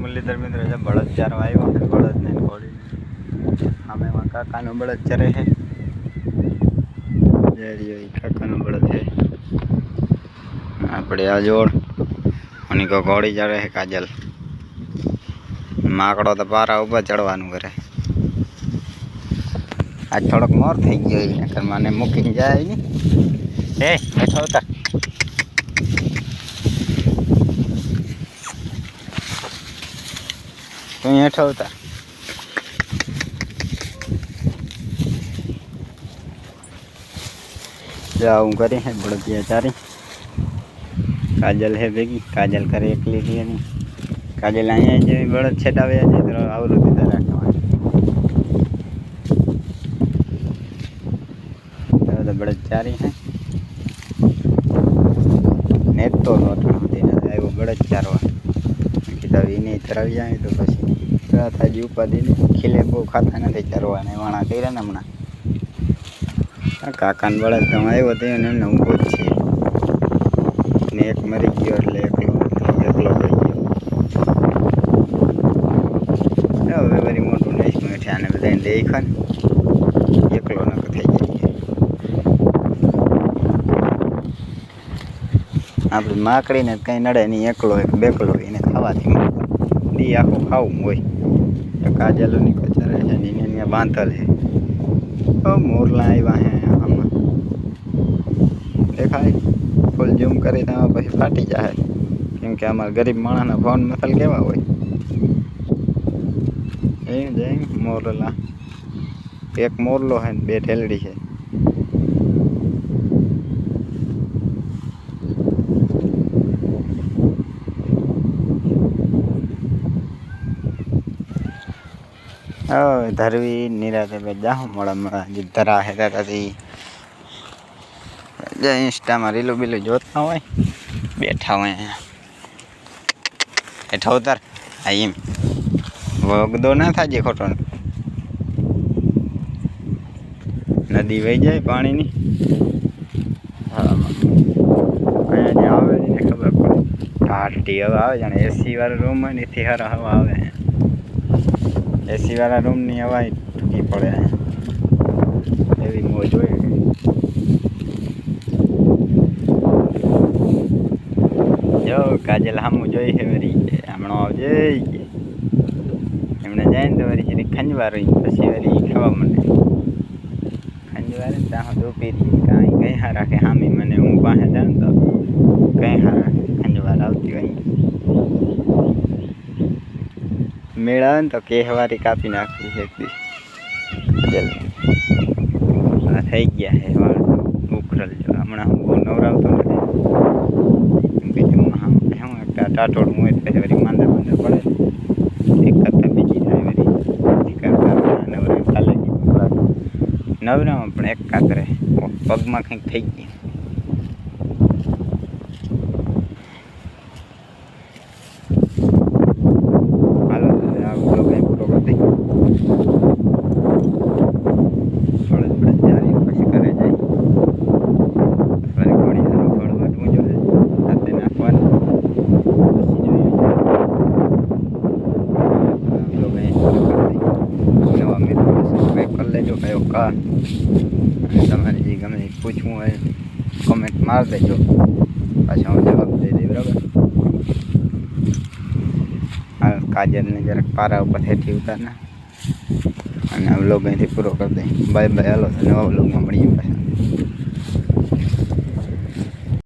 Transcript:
મુરલીધર મિત્ર છે, બળદ ચારો આવ્યો છે બળદ ને ઘોડી સામે માં કાકાનો બળદ ચરે છે જય રહ્યો ઈ કાકાનો બળદ છે આપણે આ જોડ. અને કો ઘોડી ચડે છે કાજલ. માકડો તો પારા ઉપર ચડવાનું કરે. આજ થોડોક મોર થઈ ગયો નકર મને મૂકીને જાય ને એ બેઠો હતા તું હેઠો ઉતાર જા હું કરી હે બળદિયા ચારી. કાજલ હે ભેગી, કાજલ કરે એકલી થી એની. કાજલ અહીંયા જે બળદ છેટાવ્યા છે, તો આવરું દીધા રાખવા તો બળદ ચારી હે. નેત તો નોટણ હતી ને આવ્યો બળદ ચારવા. કીધા એને ચરાવી જાય તો પછી થાજી ઉપાધિને ખીલે બહુ ખાતા નથી ચરવાને વાણા કર્યા ને હમણાં. આ કાકાને બળદ તમે આવ્યો હતો એને ઊભો જ છે. ને એક મરી ગયો એટલે એકલો એકલો થઈ ગયો. હવે વરી મોટું લઈશ મેઠે આને બધાને દેખા ને, એકલો નક થઈ જાય. આપણે માકડીને કંઈ નડે નહીં, એકલો એક બેકલો એને ખાવાથી દી આખું ખાવું હોય. તો કાજલોની કચરે છે ને અહીંયા બાંધલ છે. મોરલા આવ્યા હે આમાં. દેખાય? ફૂલ ઝૂમ કરી તો આમાં પછી ફાટી જાય કેમ કે અમારા ગરીબ માણસના ફોન મસલ કેવા હોય? એ જઈ મોરલા. એક મોરલો છે ને બે ઠેલડી છે. હવે ધરવી, નિરાતે બે જાઉં મળે મળે જે ધરા હે જે ઇન્સ્ટામાં રીલું બીલું જોતા હોય, બેઠા હોય અહીંયા. હેઠા ઉતાર. હા એમ. વગદો ના થાય ખોટો. નદી વહી જાય પાણીની. આવે ખબર પડે. ટાટી હવે આવે જાણે એસી વાળો રૂમ હોય ને એથી હવા આવે. એસી વાળા રૂમની હવા ટૂંકી પડે. એવી મોજ હોય. જો, કાજલ સામું જોઈ છે વરી. હમણાં આવજે. એમણે જાય ને તો વરી જરી ખંજવાર પછી વરી ખાવા માંડે. ખંજવા રહી ત્યાં ઊભી રહી. કાંઈ કઈ હા રાખે. હામી મને હું પાસે જાઉં તો કઈ હા રાખે. મેળા ને તો કેહવારી કાપી નાખી છે એકદી આ થઈ ગયા છે વાળ. ઉખરલ જો. હમણાં હું બહુ નવરાવતો નથી. બીજું હા હું ટાટોડ હું એટલે વળી માંદા માંદા પડે એક કરતાં બીજી થાય વળી. એક કરતાં નવરા કાલે નવરામાં પણ એક કાતરે. પગમાં કંઈક થઈ ગયા. કરી લેજો કયો કા અને તમારે જે ગમે પૂછવું હોય કોમેન્ટ માર દેજો પાછા હું જવાબ દઈ દઈ બરાબર આ કાજલને જરાક પારા ઉપર હેઠી ઉતારના અને વ્લોગ અહીંથી પૂરો કરી દઈ બાય બાય હાલો નવા વ્લોગમાં મળીએ પાછા